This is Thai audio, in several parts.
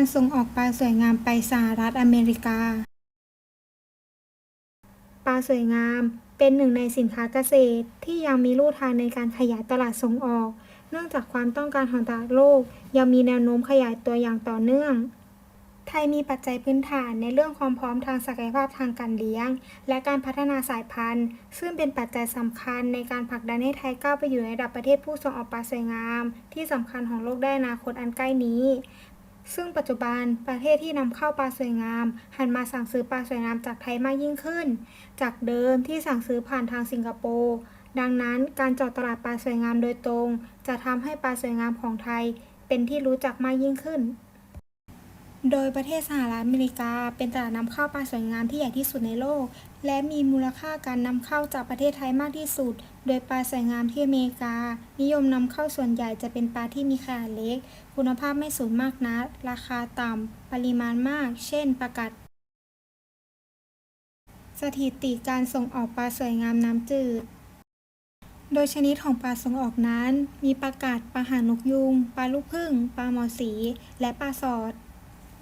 การส่งออกปลาสวยงามไปสหรัฐอเมริกา ปลาสวยงามเป็นหนึ่งในสินค้าเกษตรที่ยังมีลู่ทางในการขยายตลาดส่งออก เนื่องจากความต้องการของตลาดโลก ยังมีแนวโน้มขยายตัวอย่างต่อเนื่องไทยมีปัจจัยพื้นฐานในเรื่องความพร้อมทางศักยภาพทางการเลี้ยง และการพัฒนาสายพันธุ์ ซึ่งเป็นปัจจัยสำคัญในการผลักดันให้ไทยก้าวไปอยู่ในระดับประเทศผู้ส่งออกปลาสวยงาม ที่สำคัญของโลกได้นอนาคตอันใกล้นี้ ซึ่งปัจจุบันประเทศที่นำเข้าปลาสวยงาม หันมาสั่งซื้อปลาสวยงามจากไทยมากยิ่งขึ้น จากเดิมที่สั่งซื้อผ่านทางสิงคโปร์ดังนั้นการเจาะตลาดปลาสวยงามโดยตรง จะทำให้ปลาสวยงามของไทยเป็นที่รู้จักมากยิ่งขึ้น โดยประเทศสหรัฐอเมริกา เป็นตลาดนำเข้าปลาสวยงามที่ใหญ่ที่สุดในโลก และมีมูลค่าการนำเข้าจากประเทศไทยมากที่สุด โดยปลาสวยงามที่อเมริกา นิยมนำเข้าส่วนใหญ่จะเป็นปลาที่มีขนาดเล็ก คุณภาพไม่สูงมากนักราคาต่ำปริมาณมาก เช่นปลากัดสถิติการส่งออกปลาสวยงามน้ำจืด โดยชนิดของปลาส่งออกนั้น มีปลากัดปลาหางนกยุง ปลาลูกผึ้งปลาหมอสี และปลาสอด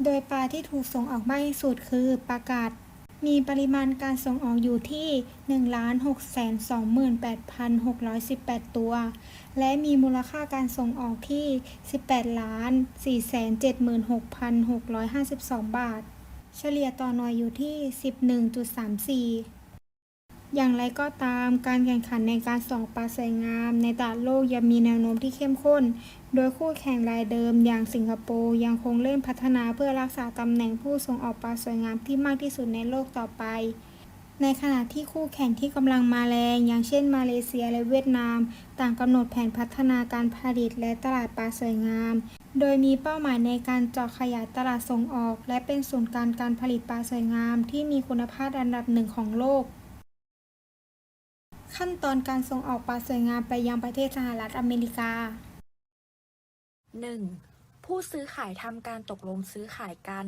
โดยปลาที่ถูกส่งออกมากที่สุดคือปลากัด มีปริมาณการส่งออกอยู่ที่ 1,628,618 ตัว และมีมูลค่าการส่งออกที่ 18,476,652 บาท เฉลี่ยต่อหน่วยอยู่ที่ 11.34 อย่างไรก็ตามการแข่งขันในการส่งปลาสวยงามในตลาดโลกยังมีแนวโน้มที่เข้มข้น โดยคู่แข่งรายเดิมอย่างสิงคโปร์ยังคงเร่งพัฒนาเพื่อรักษาตำแหน่งผู้ส่งออกปลาสวยงามที่มากที่สุดในโลกต่อไป ในขณะที่คู่แข่งที่กำลังมาแรงอย่างเช่นมาเลเซียและเวียดนาม ต่างกำหนดแผนพัฒนาการผลิตและตลาดปลาสวยงาม โดยมีเป้าหมายในการเจาะขยายตลาดส่งออก และเป็นศูนย์กลางการผลิตปลาสวยงาม ที่มีคุณภาพอันดับหนึ่งของโลก ขั้นตอนการส่งออกปลาสวยงามไปยังประเทศสหรัฐอเมริกา 1. ผู้ซื้อขายทำการตกลงซื้อขายกัน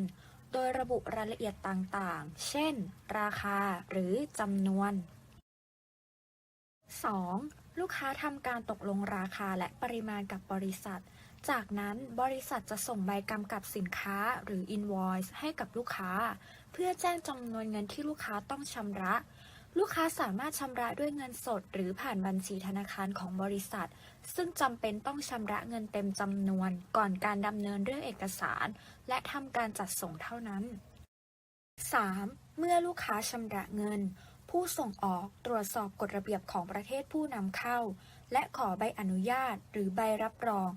โดยระบุรายละเอียดต่างๆ เช่น ราคาหรือจำนวน 2. ลูกค้าทำการตกลงราคาและปริมาณกับบริษัท จากนั้นบริษัทจะส่งใบกำกับสินค้าหรือ invoice ให้กับลูกค้า เพื่อแจ้งจำนวนเงินที่ลูกค้าต้องชำระ ลูกค้าสามารถชำระด้วยเงินสด หรือผ่านบัญชีธนาคารของบริษัท ซึ่งจำเป็นต้องชำระเงินเต็มจำนวน ก่อนการดำเนินเรื่องเอกสาร และทำการจัดส่งเท่านั้น 3. เมื่อลูกค้าชำระเงิน ผู้ส่งออกตรวจสอบกฎระเบียบของประเทศผู้นำเข้า และขอใบอนุญาต หรือใบรับรอง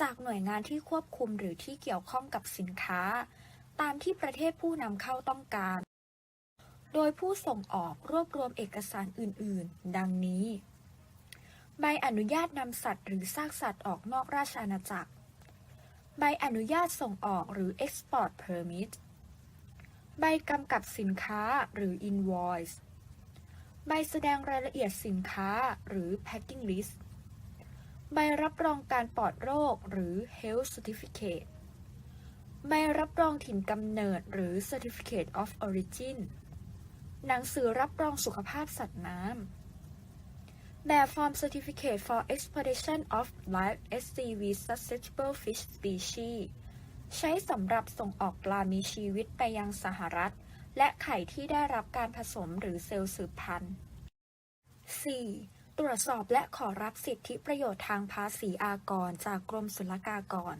จากหน่วยงานที่ควบคุมหรือที่เกี่ยวข้องกับสินค้า ตามที่ประเทศผู้นำเข้าต้องการ โดยผู้ส่งออกรวบรวมเอกสารอื่น ๆ ดังนี้ ใบอนุญาตนำสัตว์หรือซากสัตว์ออกนอกราชอาณาจักร ใบอนุญาตส่งออกหรือ Export Permit ใบกำกับสินค้าหรือ Invoice ใบแสดงรายละเอียดสินค้าหรือ Packing List ใบรับรองการปลอดโรคหรือ Health Certificate ใบรับรองถิ่นกำเนิดหรือ Certificate of Origin หนังสือรับรองสุขภาพสัตว์น้ำ แบบฟอร์ม Certificate for Exploitation of Live SCV Susceptible Fish Species ใช้สำหรับส่งออกปลามีชีวิตไปยังสหรัฐ และไข่ที่ได้รับการผสมหรือเซลล์สืบพันธุ์ 4. ตรวจสอบและขอรับสิทธิประโยชน์ทางภาษีอากรจากกรมศุลกากร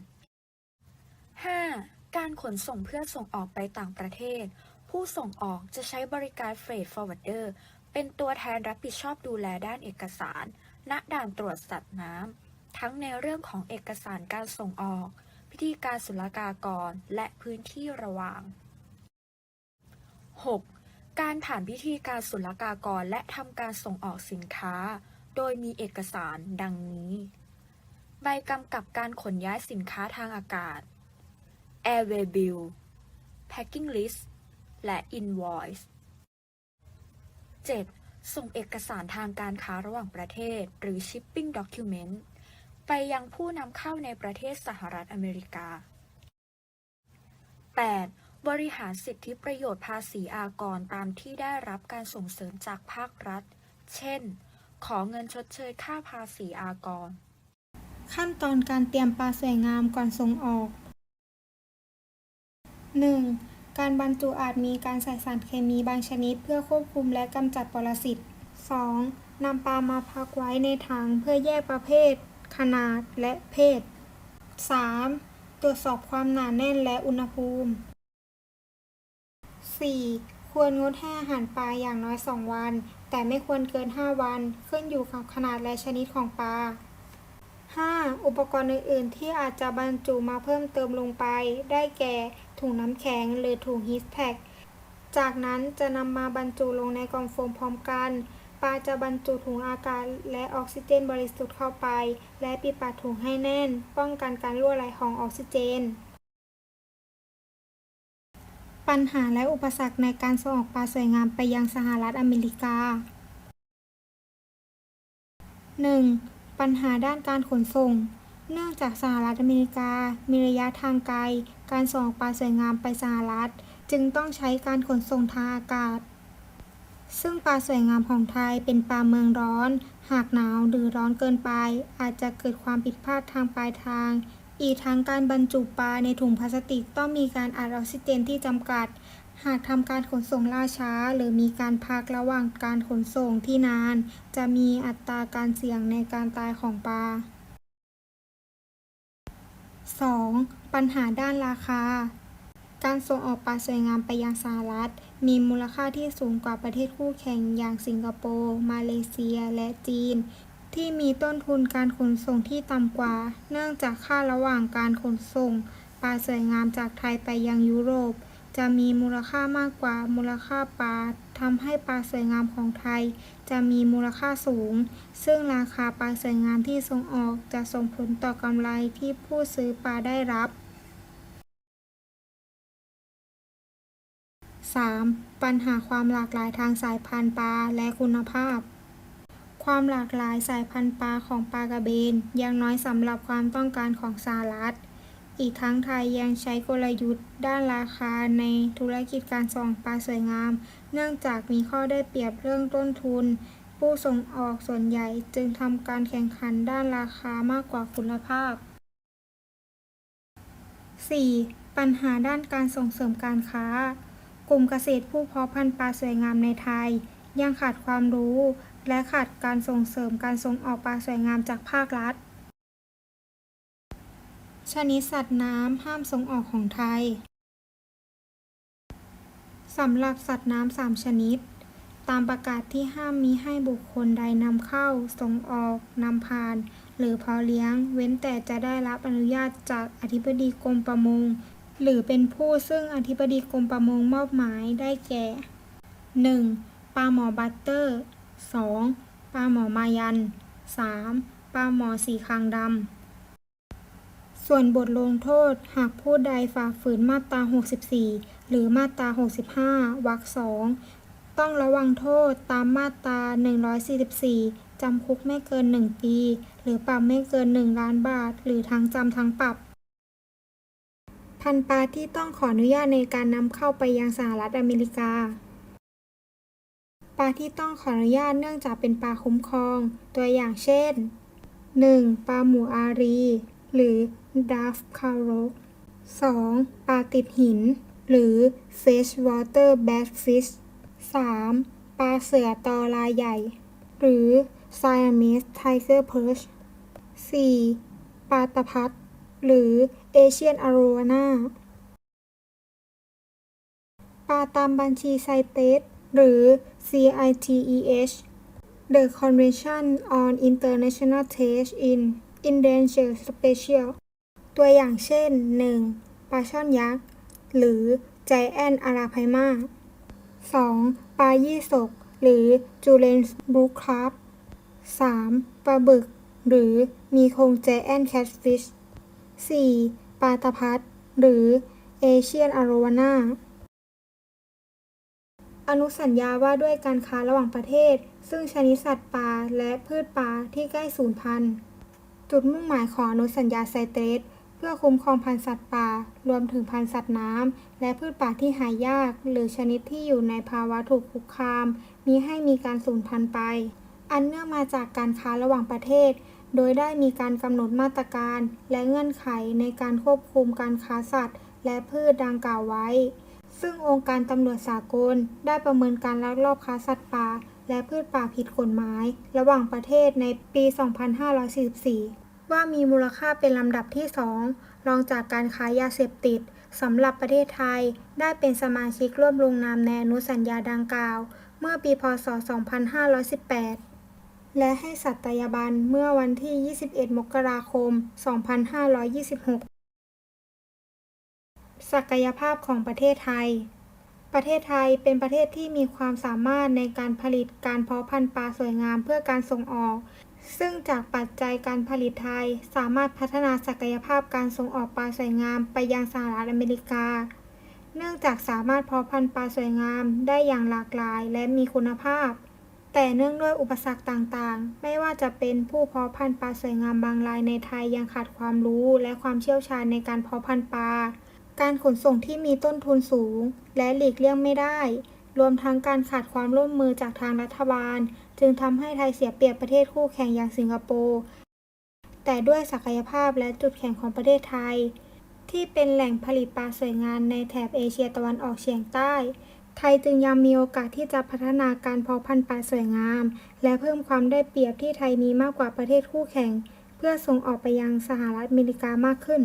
5. การขนส่งเพื่อส่งออกไปต่างประเทศ ผู้ส่งออกจะใช้บริการ Freight Forwarder เป็นตัวแทนรับผิดชอบดูแลด้านเอกสาร ณ ด่านตรวจสัตว์น้ำ ทั้งในเรื่องของเอกสารการส่งออก พิธีการศุลกากร และพื้นที่ระหว่าง 6. การผ่านพิธีการศุลกากรและทำการส่งออกสินค้า โดยมีเอกสารดังนี้ ใบกำกับการขนย้ายสินค้าทางอากาศ Airway Bill Packing List และ Invoice 7. ส่งเอกสารทางการค้าระหว่างประเทศ หรือ Shipping Document ไปยังผู้นำเข้าในประเทศสหรัฐอเมริกา 8. บริหารสิทธิประโยชน์ภาษีอากรตามที่ได้รับการส่งเสริมจากภาครัฐ เช่น ขอเงินชดเชยค่าภาษีอากร ขั้นตอนการเตรียมปลาสวยงามก่อนส่งออก 1. การบรรจุอาจมีการใส่สารเคมีบางชนิด เพื่อควบคุมและกำจัดปรสิต 2. นำปลามาพักไว้ในถังเพื่อแยกประเภท ขนาดและเพศ 3. ตรวจสอบความหนาแน่นและอุณหภูมิ 4. ควรงดให้อาหารปลาอย่างน้อย 2 วัน แต่ไม่ควรเกิน 5 วัน ขึ้นอยู่กับขนาดและชนิดของปลา 5. อุปกรณ์อื่น ๆ ที่อาจจะบรรจุมาเพิ่มเติมลงไป ได้แก่ ถุงน้ำแข็งหรือถุงฮีทแพ็กจากนั้นจะนำมาบรรจุลงในกล่องโฟมพร้อมกัน ปลาจะบรรจุถุงอากาศและออกซิเจนบริสุทธิ์เข้าไป และปิดปากถุงให้แน่น ป้องกันการรั่วไหลของออกซิเจน ปัญหาและอุปสรรคในการส่งออกปลาสวยงามไปยังสหรัฐอเมริกา 1. ปัญหาด้านการขนส่ง เนื่องจากสหรัฐอเมริกา มีระยะทางไกลการส่งปลาสวยงามไปสหรัฐ จึงต้องใช้การขนส่งทางอากาศ ซึ่งปลาสวยงามของไทยเป็นปลาเมืองร้อน หากหนาวหรือร้อนเกินไป อาจจะเกิดความผิดพลาดทางปลายทาง อีกทั้งการบรรจุปลาในถุงพลาสติกต้องมีการอัดออกซิเจนที่จำกัด หากทำการขนส่งล่าช้า หรือมีการพักระหว่างการขนส่งที่นาน จะมีอัตราการเสี่ยงในการตายของปลา 2. ปัญหาด้านราคา การส่งออกปลาสวยงามไปยังสหรัฐ มีมูลค่าที่สูงกว่าประเทศคู่แข่งอย่างสิงคโปร์ มาเลเซีย และจีน ที่มีต้นทุนการขนส่งที่ต่ำกว่า เนื่องจากค่าระหว่างการขนส่งปลาสวยงามจากไทยไปยังยุโรป จะมีมูลค่ามากกว่ามูลค่าปลา ทำให้ปลาสวยงามของไทย จะมีมูลค่าสูง ซึ่งราคาปลาสวยงามที่ส่งออกจะส่งผลต่อกำไรที่ผู้ซื้อปลาได้รับ 3. ปัญหาความหลากหลายทางสายพันธุ์ปลาและคุณภาพ ความหลากหลายสายพันธุ์ปลาของปลากระเบนยังน้อยสำหรับความต้องการของสหรัฐ อีกทั้งไทยยังใช้กลยุทธ์ด้านราคาในธุรกิจการส่งปลาสวยงาม เนื่องจากมีข้อได้เปรียบเรื่องต้นทุน ผู้ส่งออกส่วนใหญ่จึงทำการแข่งขันด้านราคามากกว่าคุณภาพ 4. ปัญหาด้านการส่งเสริมการค้า กลุ่มเกษตรผู้เพาะพันธุ์ปลาสวยงามในไทย ยังขาดความรู้ และขาดการส่งเสริมการส่งออกปลาสวยงามจากภาครัฐ ชนิดสัตว์น้ำห้ามส่งออกของไทย สำหรับสัตว์น้ำสามชนิด ตามประกาศที่ห้ามมีให้บุคคลใดนำเข้า ส่งออก นำผ่าน หรือเพาะเลี้ยง เว้นแต่จะได้รับอนุญาตจากอธิบดีกรมประมง หรือเป็นผู้ซึ่งอธิบดีกรมประมงมอบหมายได้แก่ 1. ปลาหมอบัตเตอร์ 2. ปลาหมอมายัน 3. ปลาหมอสีคางดำ ส่วนบทลงโทษหากผู้ใดฝ่าฝืนมาตรา 64 หรือมาตรา 65 วรรคสองต้องระวังโทษตามมาตรา 144 จำคุกไม่เกิน 1 ปี หรือปรับไม่เกิน 1 ล้านบาท หรือทั้งจำทั้งปรับ พันปลาที่ต้องขออนุญาตในการนำเข้าไปยังสหรัฐอเมริกา ปลาที่ต้องขออนุญาตเนื่องจากเป็นปลาคุ้มครอง ตัวอย่างเช่น 1. ปลาหมูอารี หรือ Dove Carol 2. ปลาติดหิน หรือ Freshwater Bassfish 3. ปลาเสือตอลายใหญ่ หรือ Siamese Tiger Perch 4. ปลาตะพัด หรือ Asian Arowana ปลาตามบัญชีไซเตสหรือ CITES The Convention on International Trade in Endangered Species ตัวอย่างเช่น 1. ปลาช่อนยักษ์ หรือ Giant Arapaima 2. ปลายี่สก หรือ Julius Blue Crab 3. ปลาบึก หรือมีโครง Giant Catfish 4. ปลาตะพัด หรือ Asian Arowana อนุสัญญาว่าด้วยการค้าระหว่างประเทศ ซึ่งชนิดสัตว์ป่าและพืชป่าที่ใกล้สูญพันธุ์ จุดมุ่งหมายของอนุสัญญาไซเตสเพื่อคุ้มครองพันธุ์สัตว์ป่า รวมถึงพันธุ์สัตว์น้ำ และพืชป่าที่หายาก หรือชนิดที่อยู่ในภาวะถูกคุกคาม มีให้มีการสูญพันธุ์ไป อันเนื่องมาจากการค้าระหว่างประเทศ โดยได้มีการกำหนดมาตรการ และเงื่อนไขในการควบคุมการค้าสัตว์ และพืชดังกล่าวไว้ ซึ่งองค์การตำรวจสากล ได้ประเมินการลักลอบค้าสัตว์ป่าและพืชป่าผิดกฎหมาย ระหว่างประเทศในปี 2544 ว่ามีมูลค่าเป็นลำดับที่ 2 รองจากการค้ายาเสพติดสำหรับประเทศไทย ได้เป็นสมาชิกร่วมลงนามในอนุสัญญาดังกล่าว เมื่อปีพศ 2518 และให้สัตยาบันเมื่อวันที่ 21 มกราคม 2526 ศักยภาพของประเทศไทย ประเทศไทยเป็นประเทศที่มีความสามารถในการผลิตการเพาะพันธุ์ปลาสวยงามเพื่อการส่งออก ซึ่งจากปัจจัยการผลิตไทย สามารถพัฒนาศักยภาพการส่งออกปลาสวยงามไปยังสหรัฐอเมริกา เนื่องจากสามารถเพาะพันธุ์ปลาสวยงามได้อย่างหลากหลายและมีคุณภาพ แต่เนื่องด้วยอุปสรรคต่างๆ ไม่ว่าจะเป็นผู้เพาะพันธุ์ปลาสวยงามบางรายในไทยยังขาดความรู้และความเชี่ยวชาญในการเพาะพันธุ์ปลา การขนส่งที่มีต้นทุนสูง และหลีกเลี่ยงไม่ได้ รวมทั้งการขาดความร่วมมือจากทางรัฐบาล จึงทำให้ไทยเสียเปรียบประเทศคู่แข่งอย่างสิงคโปร์แต่ด้วยศักยภาพและจุดแข็งของประเทศไทย ที่เป็นแหล่งผลิตปลาสวยงามในแถบเอเชียตะวันออกเฉียงใต้ ไทยจึงยังมีโอกาสที่จะพัฒนาการเพาะพันธุ์ปลาสวยงาม และเพิ่มความได้เปรียบที่ไทยมีมากกว่าประเทศคู่แข่ง เพื่อส่งออกไปยังสหรัฐอเมริกามากขึ้น